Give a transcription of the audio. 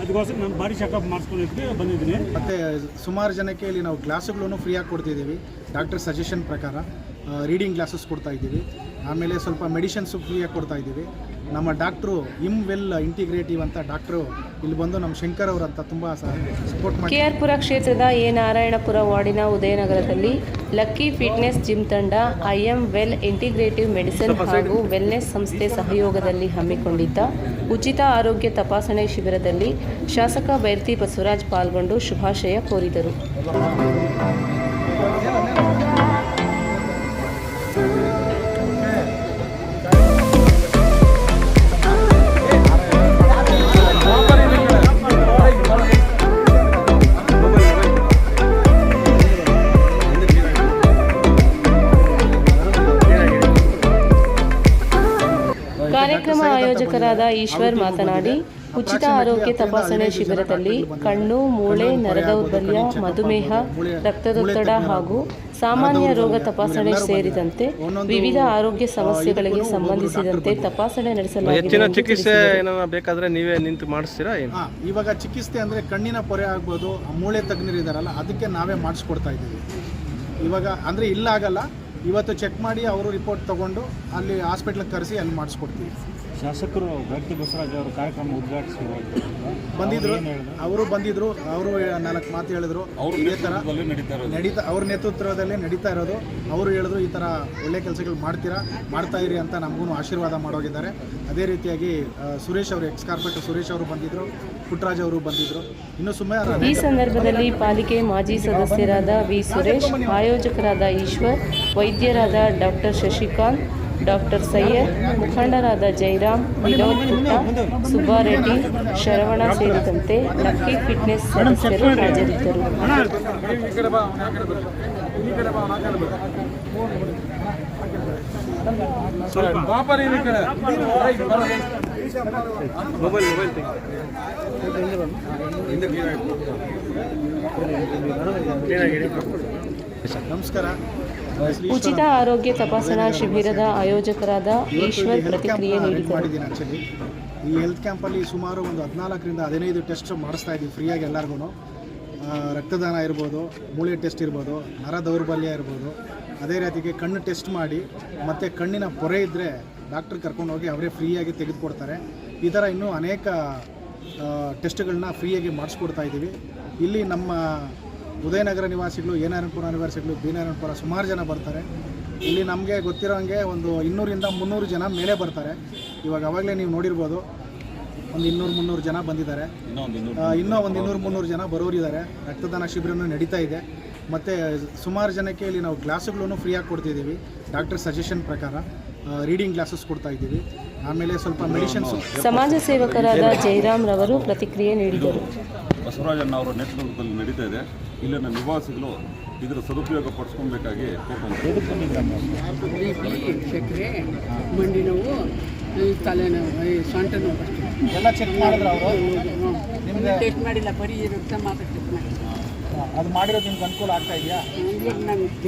ಅದಕ್ಕೋಸ್ಕರ ನಾನು body checkup ಮಾಡಿಸ್ಕೊಳ್ಳೋದಕ್ಕೆ ಬಂದಿದ್ದೀನಿ. ಮತ್ತು ಸುಮಾರು ಜನಕ್ಕೆ ಇಲ್ಲಿ ನಾವು ಗ್ಲಾಸುಗಳನ್ನು ಫ್ರೀಯಾಗಿ ಕೊಡ್ತಿದ್ದೀವಿ. ಡಾಕ್ಟರ್ ಸಜೆಷನ್ ಪ್ರಕಾರ ರೀಡಿಂಗ್ ಗ್ಲಾಸಸ್ ಕೊಡ್ತಾ ಇದ್ದೀವಿ. ಆಮೇಲೆ ಸ್ವಲ್ಪ ಮೆಡಿಷನ್ಸು ಫ್ರೀಯಾಗಿ ಕೊಡ್ತಾ ಇದ್ದೀವಿ. ನಮ್ಮ ಡಾಕ್ಟ್ರು ಇಮ್ ವೆಲ್ ಇಂಟಿಗ್ರೇಟಿವ್ ಅಂತ ಡಾಕ್ಟ್ರು ಇಲ್ಲಿ ಬಂದು ನಮ್ಮ ಶಂಕರ್ ಅವರಂತ ತುಂಬ ಸಪೋರ್ಟ್ ಮಾಡಿ ಪುರ ಕ್ಷೇತ್ರದ ಎ ನಾರಾಯಣಪುರ ವಾರ್ಡಿನ ಉದಯನಗರದಲ್ಲಿ ಲಕ್ಕಿ ಫಿಟ್ನೆಸ್ ಜಿಮ್ ತಂಡ I M well integrative medicine ಹಾಗೂ ವೆಲ್ನೆಸ್ ಸಂಸ್ಥೆ ಸಹಯೋಗದಲ್ಲಿ ಹಮ್ಮಿಕೊಂಡಿದ್ದ ಉಚಿತ ಆರೋಗ್ಯ ತಪಾಸಣೆ ಶಿಬಿರದಲ್ಲಿ ಶಾಸಕ ಬೈರ್ತಿ ಬಸವರಾಜ್ ಪಾಲ್ಗೊಂಡು ಶುಭಾಶಯ ಕೋರಿದರು. ಕಾರ್ಯಕ್ರಮ ಆಯೋಜಕರಾದ ಈಶ್ವರ್ ಮಾತನಾಡಿ ಉಚಿತ ಆರೋಗ್ಯ ತಪಾಸಣೆ ಶಿಬಿರದಲ್ಲಿ ಕಣ್ಣು ಮೂಳೆ ನರದೌರ್ಬಲ್ಯ ಮಧುಮೇಹ ರಕ್ತದೊತ್ತಡ ಹಾಗೂ ಸಾಮಾನ್ಯ ರೋಗ ತಪಾಸಣೆ ಸೇರಿದಂತೆ ವಿವಿಧ ಆರೋಗ್ಯ ಸಮಸ್ಯೆಗಳಿಗೆ ಸಂಬಂಧಿಸಿದಂತೆ ತಪಾಸಣೆ ನಡೆಸಲಾಗಿದೆ ಹೆಚ್ಚಿನ ಚಿಕಿತ್ಸೆ ಬೇಕಾದ್ರೆ ನೀವೇ ನಿಂತು ಮಾಡಿಸ್ತೀರಾ ಇವಾಗ ಚಿಕಿತ್ಸೆ ಅಂದರೆ ಕಣ್ಣಿನ ಪೊರೆ ಆಗ್ಬೋದು ಆ ಮೂಳೆ ತಜ್ಞರು ಇದ್ದಾರಲ್ಲ ಅದಕ್ಕೆ ನಾವೇ ಮಾಡಿಸ್ಕೊಡ್ತಾ ಇದ್ದೀವಿ. ಇವಾಗ ಅಂದರೆ ಇಲ್ಲ ಆಗಲ್ಲ ಇವತ್ತು ಚೆಕ್ ಮಾಡಿ ಅವರು ರಿಪೋರ್ಟ್ ತೊಗೊಂಡು ಅಲ್ಲಿ ಹಾಸ್ಪಿಟ್ಲಿಗೆ ಕರೆಸಿ ಅಲ್ಲಿ ಮಾಡಿಸ್ಕೊಡ್ತೀವಿ. ಶಾಸಕರು ವ್ಯಕ್ತಿ ಬಸವರಾಜ್ ಅವರು ಕಾರ್ಯಕ್ರಮ ಉದ್ಘಾಟಿಸಿ ಬಂದಿದ್ರು. ಅವರು ಬಂದಿದ್ರು. ಅವರು ನಾಲ್ಕು ಮಾತು ಹೇಳಿದ್ರು. ಇದೇ ಥರ ನಡೀತಾ ಅವ್ರ ನೇತೃತ್ವದಲ್ಲೇ ನಡೀತಾ ಇರೋದು. ಅವರು ಹೇಳಿದ್ರು ಈ ಥರ ಒಳ್ಳೆ ಕೆಲಸಗಳು ಮಾಡ್ತೀರಾ ಮಾಡ್ತಾ ಇರಿ ಅಂತ ನಮಗೂ ಆಶೀರ್ವಾದ ಮಾಡೋಗಿದ್ದಾರೆ. ಅದೇ ರೀತಿಯಾಗಿ ಸುರೇಶ್ ಅವರು ಎಕ್ಸ್ ಕಾರ್ಪೊರೇಟರ್ ಸುರೇಶ್ ಅವರು ಬಂದಿದ್ರು ಪುಟ್ಟರಾಜ್ ಅವರು ಬಂದಿದ್ರು. ಇನ್ನು ಸುಮಾರು ಈ ಸಂದರ್ಭದಲ್ಲಿ ಪಾಲಿಕೆ ಮಾಜಿ ಸದಸ್ಯರಾದ ವಿ. ಸುರೇಶ್ ಆಯೋಜಕರಾದ ಈಶ್ವರ್ ವೈದ್ಯರಾದ ಡಾಕ್ಟರ್ ಶಶಿಕಾಂತ್ ಡಾಕ್ಟರ್ ಸೈಯದ್ ಮುಖಂಡರಾದ ಜೈರಾಮ್ ವಿನೋದ್ ಪುಟ್ಟ ಸುಬ್ಬಾರೆಡ್ಡಿ ಶರವಣ ಸೇರಿದಂತೆ ಲಕ್ಕಿ ಫಿಟ್ನೆಸ್ ಸದಸ್ಯರು ಹಾಜರಿದ್ದರು ಮೊಬೈಲ್ ಮೊಬೈಲ್ ನಮಸ್ಕಾರ ಉಚಿತ ಆರೋಗ್ಯ ತಪಾಸಣಾ ಶಿಬಿರದ ಆಯೋಜಕರಾದ ಈಶ್ವರ್ ಪ್ರತಿಕ್ರಿಯೆ ಆ್ಯಕ್ಚುಲಿ ಈ ಹೆಲ್ತ್ ಕ್ಯಾಂಪಲ್ಲಿ ಸುಮಾರು ಒಂದು ಹದಿನಾಲ್ಕರಿಂದ ಹದಿನೈದು ಟೆಸ್ಟ್ ಮಾಡಿಸ್ತಾ ಇದ್ದೀವಿ ಫ್ರೀಯಾಗಿ ಎಲ್ಲರಿಗೂ ರಕ್ತದಾನ ಇರ್ಬೋದು, ಮೂಳೆ ಟೆಸ್ಟ್ ಇರ್ಬೋದು, ನರ ದೌರ್ಬಲ್ಯ ಇರ್ಬೋದು. ಅದೇ ರೀತಿಗೆ ಕಣ್ಣು ಟೆಸ್ಟ್ ಮಾಡಿ, ಮತ್ತು ಕಣ್ಣಿನ ಪೊರೆ ಇದ್ದರೆ ಡಾಕ್ಟ್ರ್ ಕರ್ಕೊಂಡು ಹೋಗಿ ಅವರೇ ಫ್ರೀಯಾಗಿ ತೆಗೆದುಕೊಡ್ತಾರೆ. ಈ ಥರ ಇನ್ನೂ ಅನೇಕ ಟೆಸ್ಟ್ಗಳನ್ನ ಫ್ರೀಯಾಗಿ ಮಾಡಿಸ್ಕೊಡ್ತಾ ಇದ್ದೀವಿ. ಇಲ್ಲಿ ನಮ್ಮ ಉದಯನಗರ ನಿವಾಸಿಗಳು ಎ ನಾರಾಯಣಪುರ ನಿವಾಸಿಗಳು ಬಿ ನಾರಾಯಣಪುರ ಸುಮಾರು ಜನ ಬರ್ತಾರೆ. ಇಲ್ಲಿ ನಮಗೆ ಗೊತ್ತಿರೋ ಹಾಗೆ ಒಂದು ಇನ್ನೂರಿಂದ ಮುನ್ನೂರು ಜನ ಮೇಲೆ ಬರ್ತಾರೆ. ಇವಾಗ ಅವಾಗಲೇ ನೀವು ನೋಡಿರ್ಬೋದು ಒಂದು ಇನ್ನೂರು ಮುನ್ನೂರು ಜನ ಬಂದಿದ್ದಾರೆ. ಇನ್ನೂ ಒಂದು ಇನ್ನೂರು ಮುನ್ನೂರು ಜನ ಬರೋರಿದ್ದಾರೆ. ರಕ್ತದಾನ ಶಿಬಿರನೂ ನಡೀತಾ ಇದೆ. ಮತ್ತು ಸುಮಾರು ಜನಕ್ಕೆ ಇಲ್ಲಿ ನಾವು ಗ್ಲಾಸುಗಳನ್ನು ಫ್ರೀಯಾಗಿ ಕೊಡ್ತಿದ್ದೀವಿ. ಡಾಕ್ಟರ್ ಸಜೆಷನ್ ಪ್ರಕಾರ ರೀಡಿಂಗ್ ಗ್ಲಾಸಸ್ ಕೊಡ್ತಾ ಇದ್ದೀವಿ. ಆಮೇಲೆ ಸ್ವಲ್ಪ ಮೆಡಿಸಿನ್ಸ್ ಸಮಾಜ ಸೇವಕರಾದ ಜೈರಾಮ್ ರವರು ಪ್ರತಿಕ್ರಿಯೆ ನೀಡಿದರು. ಬಸವರಾಜ್ ಅವರ ನೇತೃತ್ವದಲ್ಲಿ ನಡೀತಾ ಇದೆ. ಇಲ್ಲಿನ ನಿವಾಸಿಗಳು ಇದರ ಸದುಪಯೋಗ ಪಡಿಸ್ಕೊಬೇಕಾಗಿ ಸಕ್ಕರೆ ಮಂಡಿ ನೋವು ಈ ತಲೆನೋವು ಈ ಸೊಂಟ ನೋವು ಎಲ್ಲ ಚೆಕ್ ಮಾಡಿದ್ರೆ ಅವರು ನಿಮಗೆ ಟೆಸ್ಟ್ ಮಾಡಿಲ್ಲ ಬರೀ ರಕ್ತ ಮಾತ್ರ ಟೆಸ್ಟ್ ಮಾಡಿ ಅದು ಮಾಡಿರೋದು ನಿಮ್ಗೆ ಅನುಕೂಲ ಆಗ್ತಾ ಇದೆಯಾ? ಈಗ ನಾನು ಟೆಸ್ಟ್